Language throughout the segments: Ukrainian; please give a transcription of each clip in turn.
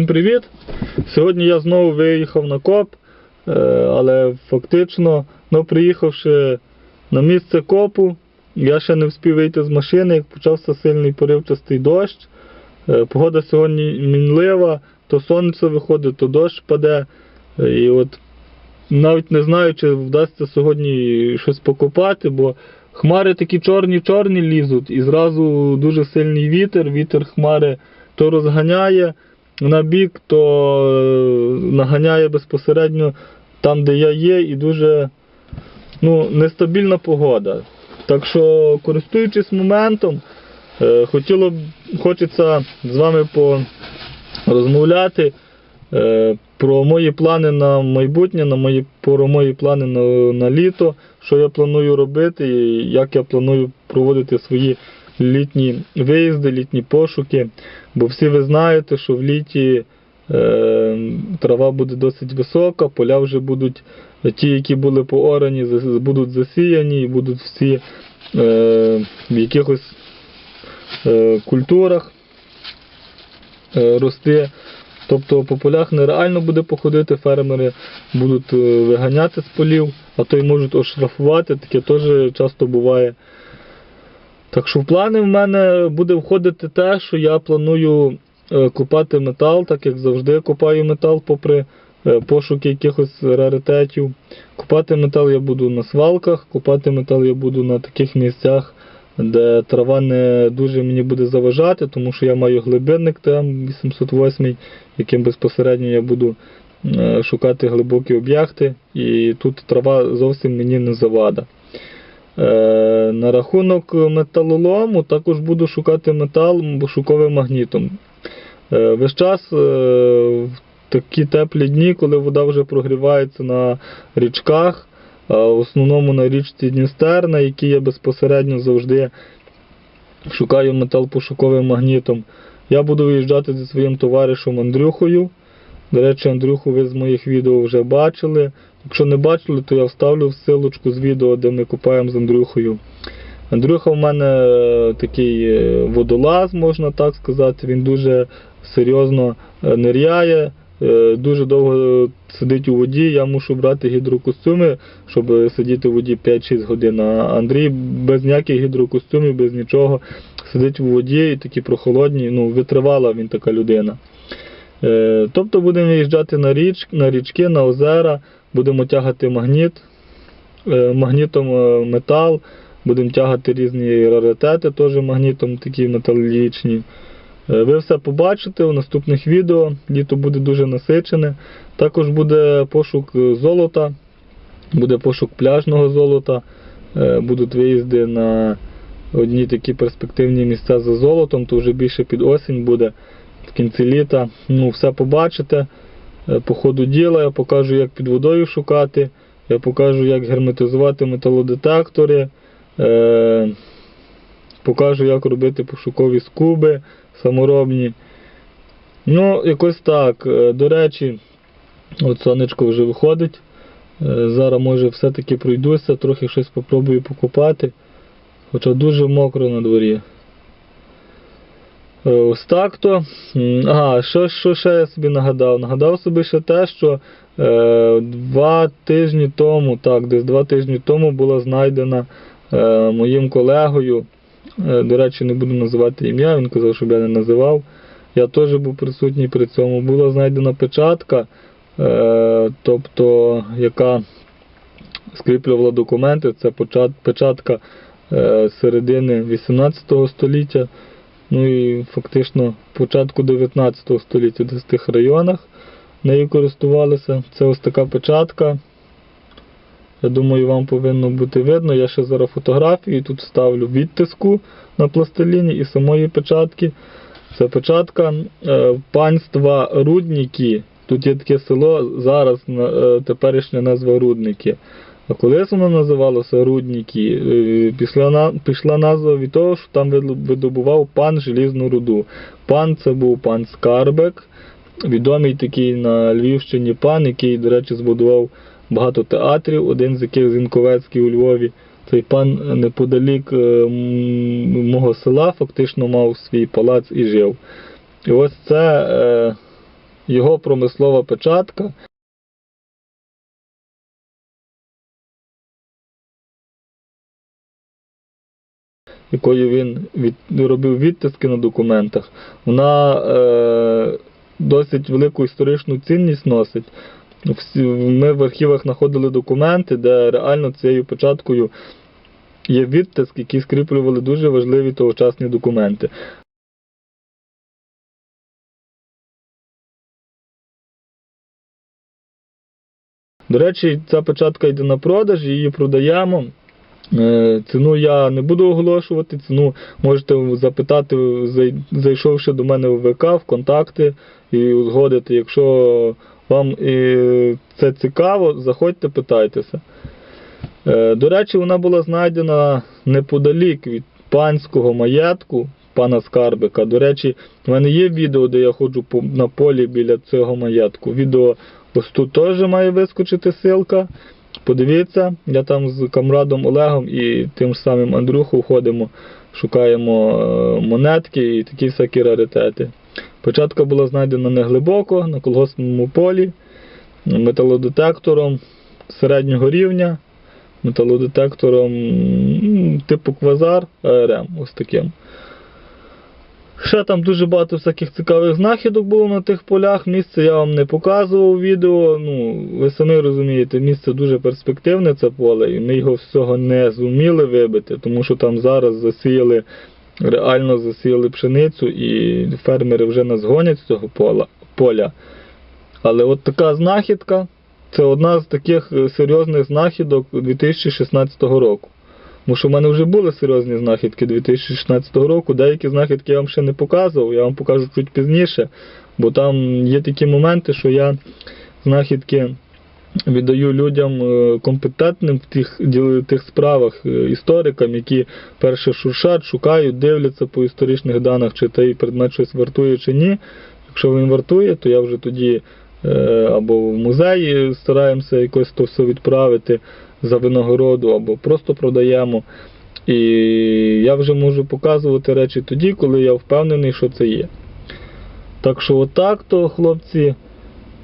Всім привіт! Сьогодні я знову виїхав на коп, е, але фактично, ну, приїхавши на місце копу, я ще не встиг вийти з машини, як почався сильний поривчастий дощ. Е, Погода сьогодні мінлива, то сонце виходить, то дощ паде. І от навіть не знаю, чи вдасться сьогодні щось покопати, бо хмари такі чорні-чорні лізуть, і зразу дуже сильний вітер, вітер хмари то розганяє на бік, то е, наганяє безпосередньо там, де я є, і дуже ну, нестабільна погода. Так що, користуючись моментом, е, хотіло б, хочеться з вами порозмовляти е, про мої плани на майбутнє, на мої, про мої плани на, на літо, що я планую робити і як я планую проводити свої літні виїзди, літні пошуки. Бо всі ви знаєте, що в літі е, трава буде досить висока, поля вже будуть ті, які були поорані, будуть засіяні і будуть всі е, в якихось е, культурах е, рости. Тобто по полях нереально буде походити, фермери будуть е, виганяти з полів, а то й можуть оштрафувати, таке теж часто буває. Так що в плани в мене буде входити те, що я планую е, копати метал, так як завжди копаю метал, попри е, пошуки якихось раритетів. Копати метал я буду на свалках, копати метал я буду на таких місцях, де трава не дуже мені буде заважати, тому що я маю глибинник ТМ-808, яким безпосередньо я буду е, шукати глибокі об'єкти, і тут трава зовсім мені не завада. Е, На рахунок металолому також буду шукати метал шуковим магнітом. Е, Весь час е, в такі теплі дні, коли вода вже прогрівається на річках, в основному на річці Дністер, на якій я безпосередньо завжди шукаю метал пошуковим магнітом. Я буду виїжджати зі своїм товаришем Андрюхою. До речі, Андрюху ви з моїх відео вже бачили. Якщо не бачили, то я вставлю ссылочку з відео, де ми купаємо з Андрюхою. Андрюха в мене е, такий е, водолаз, можна так сказати. Він дуже серйозно е, ниряє, дуже довго сидить у воді. Я мушу брати гідрокостюми, щоб сидіти в воді 5-6 годин. А Андрій без ніяких гідрокостюмів, без нічого сидить у воді і такі прохолодні. Ну, витривала він така людина. Е, Тобто будемо виїжджати на, річ, на річки, на озера, будемо тягати магніт, е, магнітом е, метал, будемо тягати різні раритети, теж магнітом такі металічні. Ви все побачите у наступних відео. Літо буде дуже насичене. Також буде пошук золота, буде пошук пляжного золота, будуть виїзди на одні такі перспективні місця за золотом, то вже більше під осінь буде в кінці літа. Ну, все побачите. Е, По ходу діла я покажу, як під водою шукати, я покажу, як герметизувати металодетектори, е, покажу, як робити пошукові скуби саморобні. Ну, якось так. Е, До речі, от сонечко вже виходить. Е, Зараз може все-таки пройдуся, трохи щось попробую покопати. Хоча дуже мокро на дворі. Е, Ось так то. Ага, що, що ще я собі нагадав? Нагадав собі ще те, що е, два тижні тому, так, десь два тижні тому була знайдена е, моїм колегою. Е, до речі, не буду називати ім'я, він казав, щоб я не називав. Я теж був присутній при цьому. Була знайдена печатка, е, тобто, яка скріплювала документи. Це печатка е, середини 18 століття. Ну і фактично початку 19 століття десь в тих районах нею користувалися. Це ось така печатка. Я думаю, вам повинно бути видно. Я ще зараз фотографії тут ставлю відтиску на пластиліні і самої печатки. Це печатка е, панства Рудніки. Тут є таке село, зараз е, теперішня назва Рудники. А колись воно називалося Рудніки. Е, Після на, пішла назва від того, що там видобував пан желізну руду. Пан це був пан Скарбек, відомий такий на Львівщині пан, який, до речі, збудував багато театрів, один з яких Зінковецький у Львові. Цей пан неподалік е, мого села фактично мав свій палац і жив. І ось це е, його промислова печатка. Якою він від, робив відтиски на документах, вона е, досить велику історичну цінність носить. Ми в архівах знаходили документи, де реально цією печаткою є відтиск, які скріплювали дуже важливі тогочасні документи. До речі, ця печатка йде на продаж, її продаємо. Е, Ціну я не буду оголошувати, ціну можете запитати, зайшовши до мене в ВК, в контакти і узгодити. Якщо вам е, це цікаво, заходьте, питайтеся. Е, До речі, вона була знайдена неподалік від панського маєтку пана Скарбика. До речі, в мене є відео, де я ходжу на полі біля цього маєтку. Відео ось тут теж має вискочити ссылка. Подивіться, я там з камрадом Олегом і тим ж самим Андрюхою ходимо, шукаємо е, монетки і такі всякі раритети. Початка була знайдена неглибоко, на колгоспному полі, металодетектором середнього рівня, металодетектором типу квазар АРМ, ось таким. Ще там дуже багато всяких цікавих знахідок було на тих полях. Місце я вам не показував у відео. Ну, ви самі розумієте, місце дуже перспективне це поле, і ми його всього не зуміли вибити, тому що там зараз засіяли, реально засіяли пшеницю, і фермери вже нас гонять з цього поля. поля. Але от така знахідка це одна з таких е, серйозних знахідок 2016 року. Тому що в мене вже були серйозні знахідки 2016 року. Деякі знахідки я вам ще не показував, я вам покажу чуть пізніше, бо там є такі моменти, що я знахідки віддаю людям е, компетентним в тих, тих справах, е, історикам, які перше шуршать, шукають, дивляться по історичних даних, чи той предмет щось вартує чи ні. Якщо він вартує, то я вже тоді або в музеї стараємося якось то все відправити за винагороду, або просто продаємо. І я вже можу показувати речі тоді, коли я впевнений, що це є. Так що отак то, хлопці,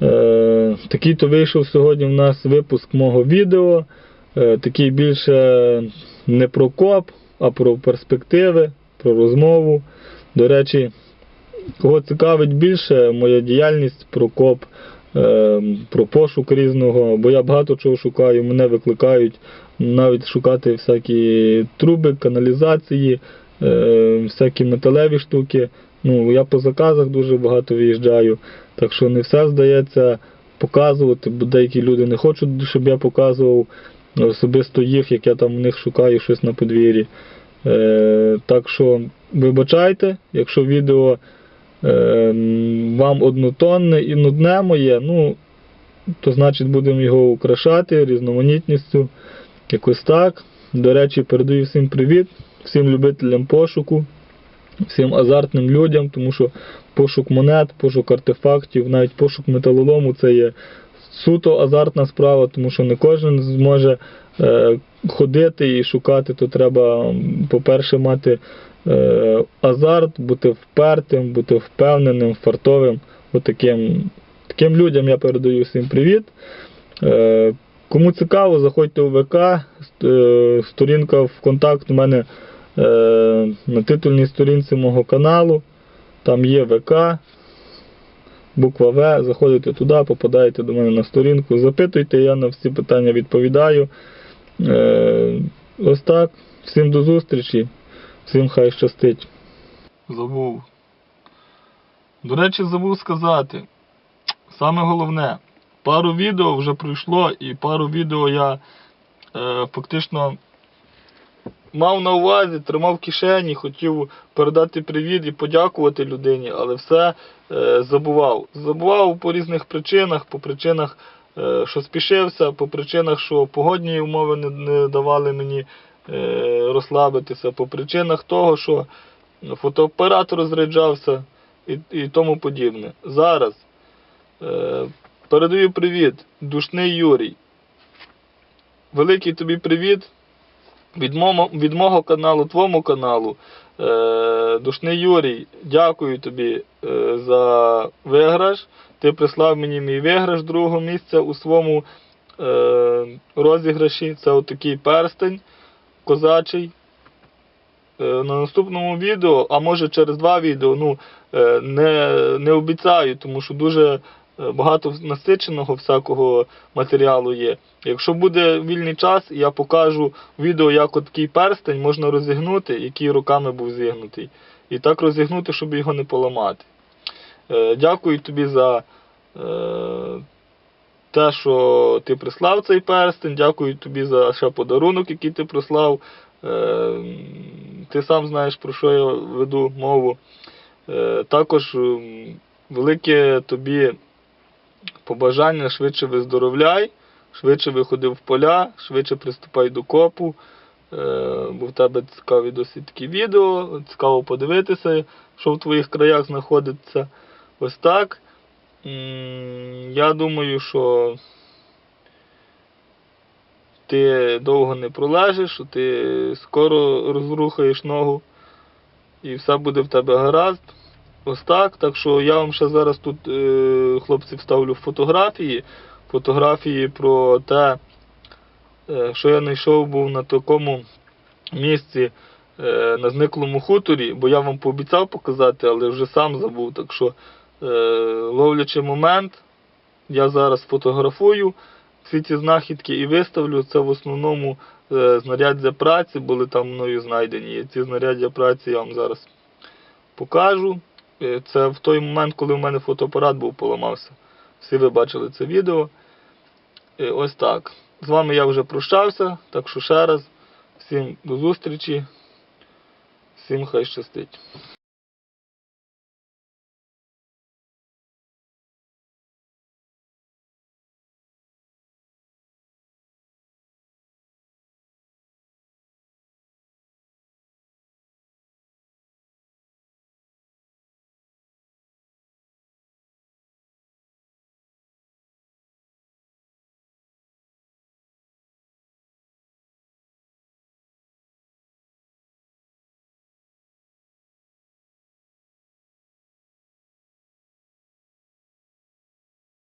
е, такий то вийшов сьогодні в нас випуск мого відео. Е, такий більше не про коп, а про перспективи, про розмову. До речі, кого цікавить більше моя діяльність про коп, е, про пошук різного, бо я багато чого шукаю, мене викликають навіть шукати всякі труби, каналізації, е, всякі металеві штуки. Ну, я по заказах дуже багато виїжджаю, так що не все здається показувати, бо деякі люди не хочуть, щоб я показував особисто їх, як я там в них шукаю щось на подвір'ї. Е, так що вибачайте, якщо відео вам однотонне і нудне моє, ну, то значить будемо його украшати різноманітністю. Якось так. До речі, передаю всім привіт, всім любителям пошуку, всім азартним людям, тому що пошук монет, пошук артефактів, навіть пошук металолому це є суто азартна справа, тому що не кожен зможе е, ходити і шукати, то треба, по-перше, мати азарт, бути впертим, бути впевненим, фартовим. Отаким таким людям я передаю всім привіт. Е, Кому цікаво, заходьте у ВК, е, сторінка в контакт у мене е, на титульній сторінці мого каналу. Там є ВК, буква В, заходите туди, попадаєте до мене на сторінку, запитуйте, я на всі питання відповідаю. Е, Ось так. Всім до зустрічі, всім хай щастить. Забув. До речі, забув сказати. Саме головне, пару відео вже пройшло, і пару відео я е, фактично мав на увазі, тримав в кишені, хотів передати привіт і подякувати людині, але все е, забував. Забував по різних причинах, по причинах, е, що спішився, по причинах, що погодні умови не, не давали мені розслабитися, по причинах того, що фотоапарат розряджався і, і тому подібне. Зараз е, передаю привіт, душний Юрій. Великий тобі привіт. Від мого, від мого каналу, твому каналу, е, Душний Юрій, дякую тобі е, за виграш. Ти прислав мені мій виграш другого місця у своєму е, розіграші. Це отакий перстень козачий. Е, на наступному відео, а може через два відео, ну е, не, не обіцяю, тому що дуже е, багато насиченого всякого матеріалу є. Якщо буде вільний час, я покажу відео, як такий перстень можна розігнути, який руками був зігнутий. І так розігнути, щоб його не поламати. Дякую тобі за те, що ти прислав цей перстень. Дякую тобі за ще подарунок, який ти прислав. Е, Ти сам знаєш, про що я веду мову. Е, Також велике тобі побажання швидше виздоровляй, швидше виходи в поля, швидше приступай до копу. Е, Бо в тебе цікаві досить такі відео, цікаво подивитися, що в твоїх краях знаходиться. Ось так. Я думаю, що ти довго не пролежиш, що ти скоро розрухаєш ногу і все буде в тебе гаразд. Ось так. Так що я вам ще зараз тут, е, хлопці, вставлю фотографії. Фотографії про те, е, що я знайшов був на такому місці е, на зниклому хуторі, бо я вам пообіцяв показати, але вже сам забув. Так що, ловлячи момент, я зараз фотографую всі ці знахідки і виставлю. Це в основному е, знаряддя праці були там мною знайдені. Ці знаряддя праці я вам зараз покажу. Е, Це в той момент, коли в мене фотоапарат був поламався. Всі ви бачили це відео. Е, Ось так. З вами я вже прощався, так що ще раз. Всім до зустрічі. Всім хай щастить.